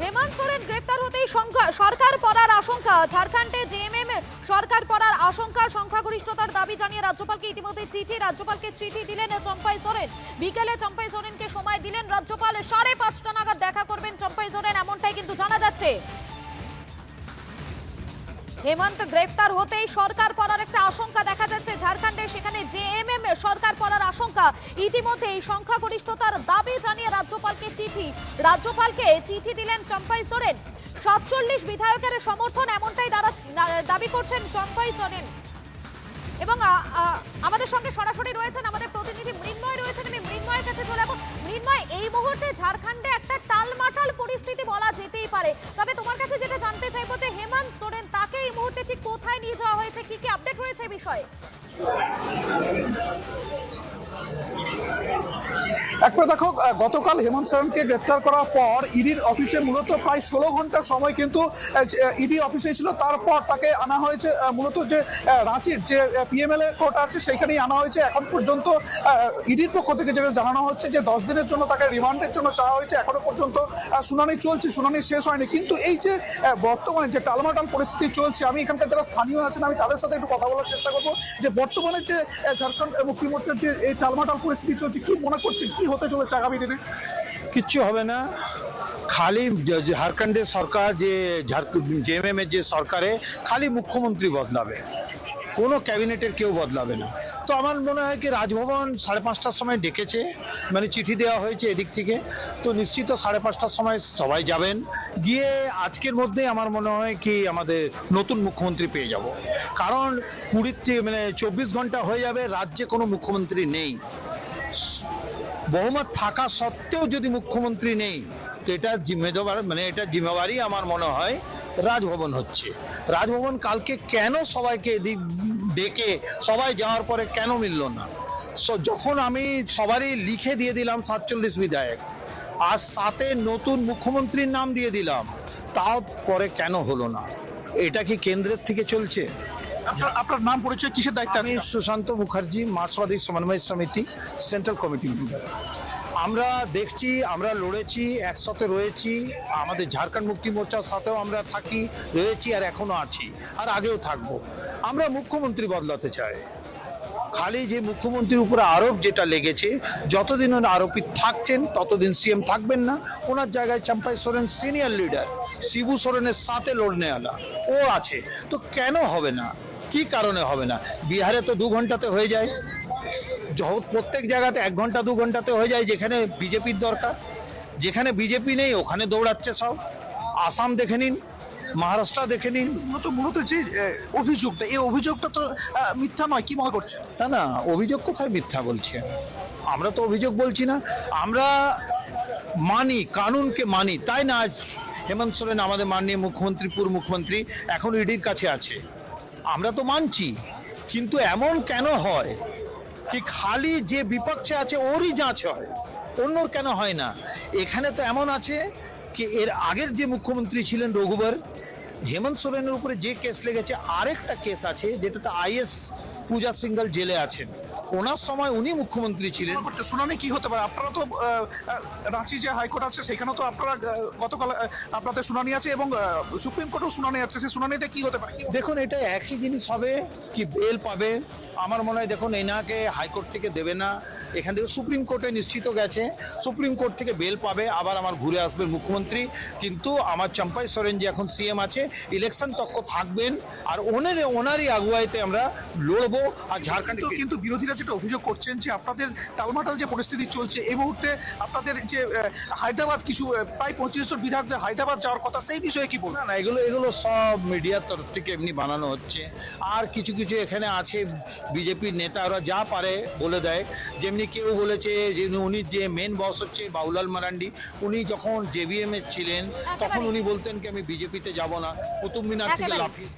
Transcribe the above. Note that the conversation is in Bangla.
হেমন্ত সোরেন গ্রেপ্তার হতেই সরকার পড়ার আশঙ্কা। ঝাড়খণ্ডে জেএমএম সরকার পড়ার আশঙ্কা, সংখ্যাগরিষ্ঠতার দাবি জানিয়ে রাজ্যপালকে ইতিমধ্যে চিঠি, রাজ্যপালকে চিঠি দিলেন চম্পাই সোরেন। বিকেলে চম্পাই সোরেনকে সময় দিলেন রাজ্যপাল। সাড়ে পাঁচটা নাগাদ দেখা করবেন চম্পাই সোরেন, এমনটাই কিন্তু জানা যাচ্ছে। হেমন্ত গ্রেফতার হতেই সরকার পড়ার একটা আশঙ্কা দেখা যাচ্ছে ঝাড়খণ্ডে। সেখানে জেএমএম সরকার পড়ার আশঙ্কা। ইতিমধ্যে এই সংখ্যাগরিষ্ঠতার দাবি জানিয়ে রাজ্যপালকে চিঠি। রাজ্যপালকে চিঠি দিলেন চম্পাই সোরেন। সাতচল্লিশ বিধায়কের সমর্থন এমনটাই দাবি করছেন চম্পাই সোরেন। এবং আমাদের সঙ্গে সরাসরি রয়েছেন আমাদের প্রতিনিধি মৃন্ময় রয়েছেন। আমি মৃন্ময়ের কাছে চলে যাব মৃন্ময়, এই মুহূর্তে ঝাড়খণ্ডে একটা টালমাটাল পরিস্থিতি বলা যেতেই পারে তবে তোমার কাছে যেটা জানতে চাইব যে হেমন্ত সোরেন তাকে এই ঠিক কোথায় নিয়ে যাওয়া হয়েছে? কি কি আপডেট রয়েছে বিষয়ে? একবার দেখো গতকাল হেমন্ত সোরেনকে গ্রেপ্তার করার পর ইডির অফিসে মূলত প্রায় ষোলো ঘণ্টার সময় কিন্তু ইডি অফিসে ছিল। তারপর তাকে আনা হয়েছে মূলত যে রাঁচির যে পিএমএলএ কোর্ট আছে, সেখানেই আনা হয়েছে। এখন পর্যন্ত ইডির পক্ষ থেকে যেটা জানানো হচ্ছে যে, দশ দিনের জন্য তাকে রিমান্ডের জন্য চাওয়া হয়েছে। এখনও পর্যন্ত শুনানি চলছে, শুনানি শেষ হয়নি। কিন্তু এই যে বর্তমানে যে টালমাটাল পরিস্থিতি চলছে, আমি এখানকার যারা স্থানীয় আছেন, আমি তাদের সাথে একটু কথা বলার চেষ্টা করব যে, বর্তমানে যে ঝাড়খণ্ড মুক্তি মোর্চার যে, এই টালমাটাল পরিস্থিতি চলছে, কি মনে করছে কি হতে চলেছে আগামী দিনে কিচ্ছু হবে না। খালি ঝাড়খণ্ডের সরকার যে জেএমএম এর যে সরকারে খালি মুখ্যমন্ত্রী বদলাবে। কোনো ক্যাবিনেটের কেউ বদলাবে না। তো আমার মনে হয় কি, রাজভবন সাড়ে পাঁচটার সময় ডেকেছে মানে চিঠি দেওয়া হয়েছে এদিক থেকে। তো নিশ্চিত সাড়ে পাঁচটার সময় সবাই যাবেন। গিয়ে আজকের মধ্যে আমার মনে হয় কি, আমাদের নতুন মুখ্যমন্ত্রী পেয়ে যাব। কারণ কুড়ির মানে চব্বিশ ঘণ্টা হয়ে যাবে, রাজ্যে কোনো মুখ্যমন্ত্রী নেই। বহুমত থাকা সত্ত্বেও যদি মুখ্যমন্ত্রী নেই, তো এটা জিম্মেদার মানে এটা জিম্মেবারি আমার মনে হয় রাজভবন হচ্ছে। রাজভবন কালকে কেন সবাইকে এদিক ডেকে সবাই যাওয়ার পরে কেন মিলল না? সো যখন আমি সবারই লিখে দিয়ে দিলাম সাতচল্লিশ বিধায়ক, আর সাথে নতুন মুখ্যমন্ত্রীর নাম দিয়ে দিলাম তাও পরে কেন হলো না? এটা কি কেন্দ্রের থেকে চলছে? আপনার আপনার নাম পরিচয় কিসের দায়িত্ব আমি সুশান্ত মুখার্জি মার্ক্সবাদী সমন্বয় সমিতি সেন্ট্রাল কমিটি আমরা দেখছি আমরা লড়েছি একসাথে রয়েছি আমাদের ঝাড়খণ্ড মুক্তি মোর্চার সাথেও আমরা থাকি রয়েছি আর এখনও আছি আর আগেও থাকব। আমরা মুখ্যমন্ত্রী বদলাতে চাই। খালি যে মুখ্যমন্ত্রীর উপরে আরোপ যেটা লেগেছে যতদিন ওনার আরোপী থাকছেন ততদিন সিএম থাকবেন না। ওনার জায়গায় চাম্পাই সোরেন সিনিয়র লিডার শিবু সোরেনের সাথে লড়নে আলা। ও আছে। তো কেন হবে না? কি কারণে হবে না? বিহারে তো দু ঘন্টাতে হয়ে যায়। প্রত্যেক জায়গাতে এক ঘণ্টা দু ঘন্টাতে হয়ে যায় যেখানে বিজেপির দরকার। যেখানে বিজেপি নেই ওখানে দৌড়াচ্ছে সব। আসাম দেখে নিন মহারাষ্ট্র দেখে নিন। মূলত মূলত যে অভিযোগটা এই অভিযোগটা তো মিথ্যা নয় কি মনে করছে না না অভিযোগ কোথায় মিথ্যা বলছে? আমরা তো অভিযোগ বলছি না। আমরা মানি কানুনকে মানি। তাই না আজ হেমন্ত সোরেন আমাদের মাননীয় মুখ্যমন্ত্রী পূর্ব মুখ্যমন্ত্রী এখন ইডির কাছে আছে। আমরা তো মানছি, কিন্তু এমন কেন হয়? কি খালি যে বিপক্ষে আছে ওরই যাঁচ হয়, অন্যর কেন হয় না? এখানে তো এমন আছে কি এর আগের যে মুখ্যমন্ত্রী ছিলেন রঘুবর, হেমন্ত সোরেনের উপরে যে কেস লেগেছে, আরেকটা কেস আছে যেটাতে আইএস পূজা সিঙ্গল জেলে আছেন। ওনার সময় উনি মুখ্যমন্ত্রী ছিলেন। শুনানি কি হতে পারে? আপনারা তো রাঁচি যে হাইকোর্ট আছে সেখানে তো আপনারা গতকাল আপনাদের শুনানি আছে এবং সুপ্রিম কোর্টেও শুনানি আছে। সেই শুনানিতে কি হতে পারে? দেখুন এটা একই জিনিস হবে কি বেল পাবে। আমার মনে হয় দেখুন এনাকে হাইকোর্ট থেকে দেবে না। এখান থেকে সুপ্রিম কোর্টে নিশ্চিত গেছে। সুপ্রিম কোর্ট থেকে বেল পাবে আবার আমার ঘুরে আসবে মুখ্যমন্ত্রী। কিন্তু আমার চম্পাই সোরেন যে এখন সিএম আছে ইলেকশন তক্ক থাকবেন আর ওনার ওনারই আগুয়াইতে আমরা লড়বো আর ঝাড়খণ্ডে কিন্তু বিরোধীরা যেটা অভিযোগ করছেন যে আপনাদের টালমাটাল যে পরিস্থিতি চলছে এই মুহূর্তে আপনাদের যে হায়দ্রাবাদ কিছু প্রায় পঁয়ত্রিশ জন বিধায়কদের হায়দ্রাবাদ যাওয়ার কথা সেই বিষয়ে কি বলবেন? না না এগুলো এগুলো সব মিডিয়ার তরফ থেকে এমনি বানানো হচ্ছে। আর কিছু কিছু এখানে আছে বিজেপির নেতা ওরা যা পারে বলে দেয় যেমনি কেউ বলেছে যে উনি যে মেন বস হচ্ছে বাউলাল মারান্ডি উনি যখন জেবিএম এ ছিলেন তখন উনি বলতেন কি আমি বিজেপিতে যাব না। কুতুব মিনার থেকে লাফিয়ে